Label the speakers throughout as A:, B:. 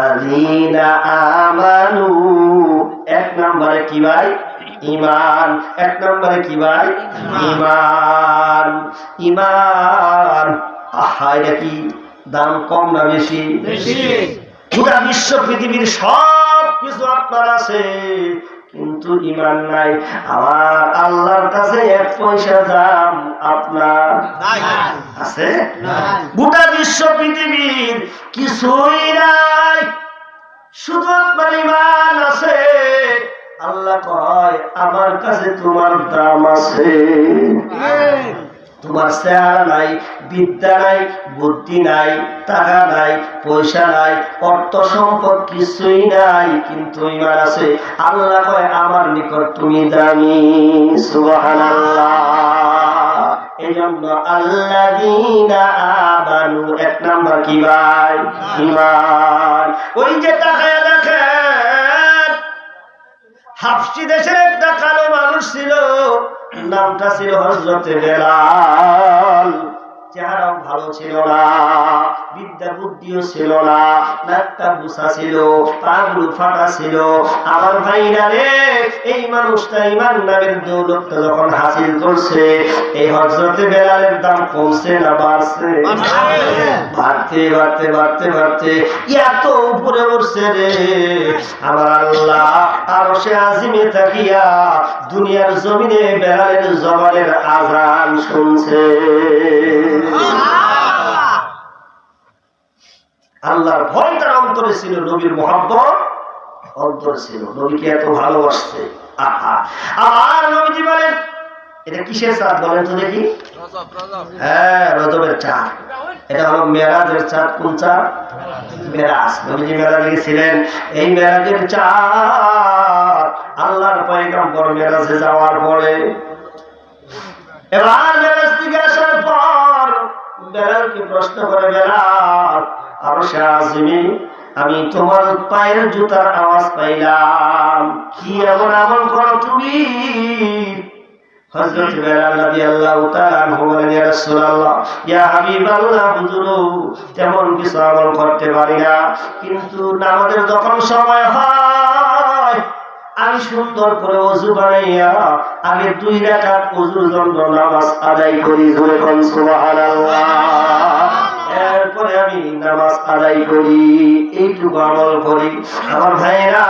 A: আল্লাযীনা আমানু। এক নম্বরে কি ভাই? ইমান এক নম্বরে কি ভাই? ইমান ইমান আহা এটা কি? দাম কম না বেশি? পুরা বিশ্ব পৃথিবীর সব কিছু আপনার আছে। কিন্তু ইমান নাই। আমার আল্লাহর কাছে এক পয়সা দাম আপনার আছে? গোটা বিশ্ব পৃথিবীর কিছুই নাই। শুধু আপনার ইমান আছে। আল্লাহ কয় আমার কাছে তোমার দাম আছে। তোমার চেহারা নাই, বিদ্যা নাই, বুদ্ধি নাই, টাকা নাই, পয়সা নাই, অর্থ সম্পদ কিছুই নাই, কিন্তু ইমান আছে। আল্লাহ কয়, আমার নিকট তুমি দামি, সুবহানাল্লাহ। এই জন্য আল্লাহ আমানু, এক নাম্বার কি ভাই? ইমান ওই যে তাকায় দেখেন, হাফসি দেশের একটা কালো মানুষ ছিল। নামটা ছিল হজরত বেলাল। চেহারাও ভালো ছিল না। বিদ্যা বুদ্ধিও ছিল না নাকটা বুসা ছিল পাগুলো ফাটা ছিল। আমার ভাইরা রে এই মানুষটা ইমান নামের দৌলতটা যখন হাসিল করছে, এই হজরতে বেলালের দাম কমছে না বাড়ছে? বাড়তে বাড়তে বাড়তে বাড়তে এত উপরে উঠছে রে। আমার আল্লাহ আরও সে আজিমে থাকিয়া দুনিয়ার জমিনে বেলালের জবানের আজান শুনছে। আল্লাহর ভয় তার অন্তরে ছিল নবীর মোহাম্মত অন্তরে ছিল। নবীকে এত ভালোবাসছে আহা। আর নবীজি বলেন, এটা কিসের চাঁদ বলেন তো দেখি? হ্যাঁ রজবের চাঁদ। এটা হলো চাঁদ, কোন চাঁদ? মেরাজ। নবীজি এই চাঁদ আল্লাহর মেরাজে যাওয়ার পরে। এবার মেরাজ থেকে আসার পর বেলালকে প্রশ্ন করে বেলাল আমি তোমার পায়ের জুতার আওয়াজ পাইলাম। কি এমন আমল করো তুমি? কিন্তু যখন সময় হয়, আমি সুন্দর করে অজু বানাইয়া, আমি দুই রাকাত অজুর জন্য নামাজ আদায় করি। ধরে কোন এরপরে আমি নামাজ আদায় করি, এইটুকু আমল করি। আমার ভাইরা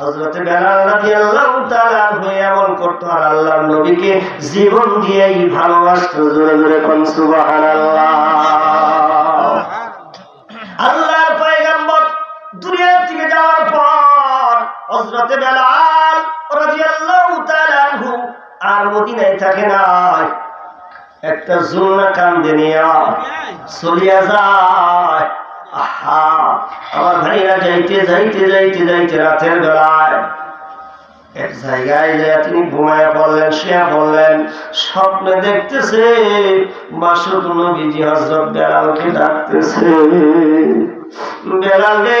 A: হযরত বেলাল রাদিয়াল্লাহু তাআলা হয়ে আমল করতো আর আল্লাহর নবীকে জীবন দিয়েই ভালোবাসতো। জোরে জোরে কোন, সুবহানাল্লাহ। আল্লাহর পয়গম্বর দুনিয়া থেকে যাওয়ার পর হযরতে বেলাল রাদিয়াল্লাহু তাআলা আর মদিনায় থাকে না একটা জুলনা কান্দে নিয়া চলিয়া যায়। আহা, আমার ভাইরা যাইতে যাইতে যাইতে যাইতে রাতের বেলায়। এক জায়গায় যায় তিনি ঘুমায় পড়লেন শুয়ে পড়লেন। স্বপ্নে দেখতেছে মাসুদ নবীজি হজরত বেলালকে ডাকতেছে। বেলাল রে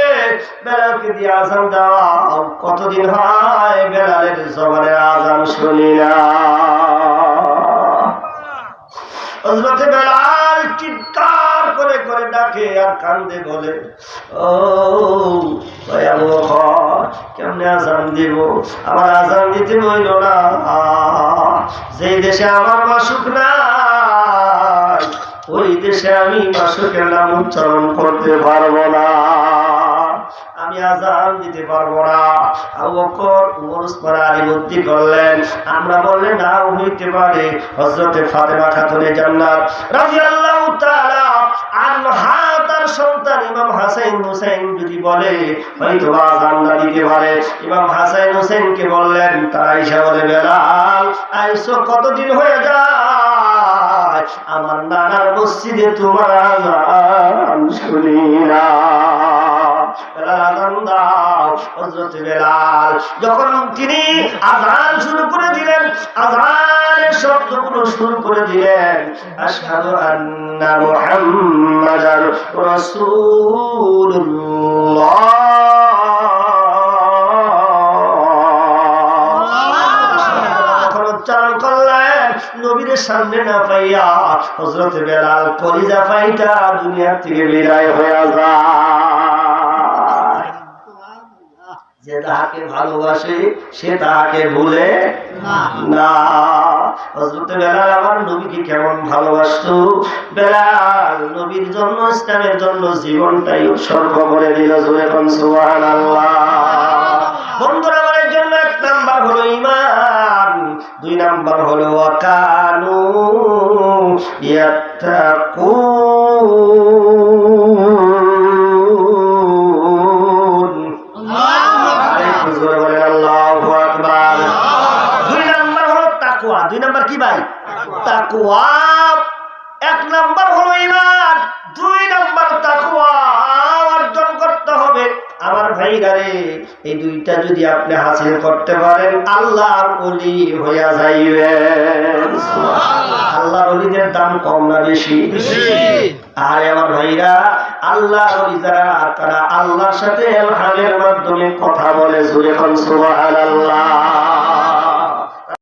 A: বেলালকে দিয়ে আজান দাও। কতদিন হয় বেলালের জবানের আজান শুনি না। হযরতে বেলাল চিৎকার করে করে ডাকে আর কান্দে বলে, ও কেমনে আজান দিব? আমার আজান দিতে হইল না। যেই দেশে আমার মাসুক নাই, ওই দেশে আমি মাসুকের নাম উচ্চারণ করতে পারব না। আজান দিতে পারব না। করলেন। আমরা হইতে পারে। হযরতে ফাতেমা খাতুনে জান্নাত। আনহা, তার সন্তান ইমাম হাসাইন হুসাইন যদি বলে, হয়তো আজান না দিতে পারে। ইমাম হাসাইন বললেন, তারা বলে, বেলাল আইসো কতদিন হয়ে যায়? আমার নানার মসজিদে তোমার আজান শুনি না। আজান দাও যখন তিনি আজান শুরু করে আজানের শব্দগুলো শুরু করে দিলেন সামনে না পাইয়া হজরত বেলাল কলিজা পাইটা দুনিয়া থেকে বিদায় হয়ে যায় যে তাহাকে ভালোবাসে সে তাহাকে ভুলে না। হজরত বেলাল আমার নবীকে কেমন ভালোবাসতো? বেলাল নবীর জন্য ইসলামের জন্য জীবনটাই উৎসর্গ করে দিল জোরে কোন সুবহানাল্লাহ। বন্ধুরা আমার জন্য এক নাম্বার হলো ইমান দুই নাম্বার হলো ওয়াকানু ইয়াত্তাকুন। তাকওয়া এক নাম্বার হলো ইমান দুই নাম্বার তাকওয়া। অর্জন করতে হবে। আমার ভাইরা এই দুইটা যদি আপনি হাসিল করতে পারেন আল্লাহর হইয়া দাম কম না বেশি? আরে আমার ভাইরা আল্লাহ যারা তারা আল্লাহর সাথে এলহামের মাধ্যমে কথা বলে কোন সুবহানাল্লাহ।